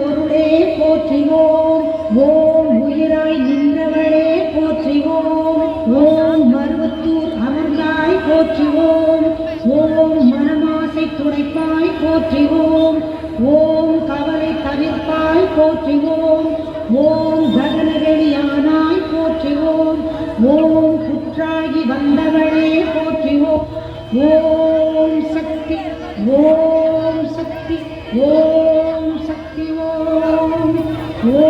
பொருளே போற்றிவோம் ஓம் உயிராய் நின்றவளே போற்றிவோம் ஓம் மருவத்தூர் அமர்ந்தாய் போற்றிவோம் ஓம் மனமாசை துடைப்பாய் போற்றிவோம் ஓம் கவலை தவிர்ப்பாய் போற்றிவோம் ஓம் ககனவெளியானாய் போற்றிவோம் ஓம் புற்றாகி வந்தவளே போற்றிவோம் ஓம் சக்தி ஓம் சக்தி ஓம் Yeah.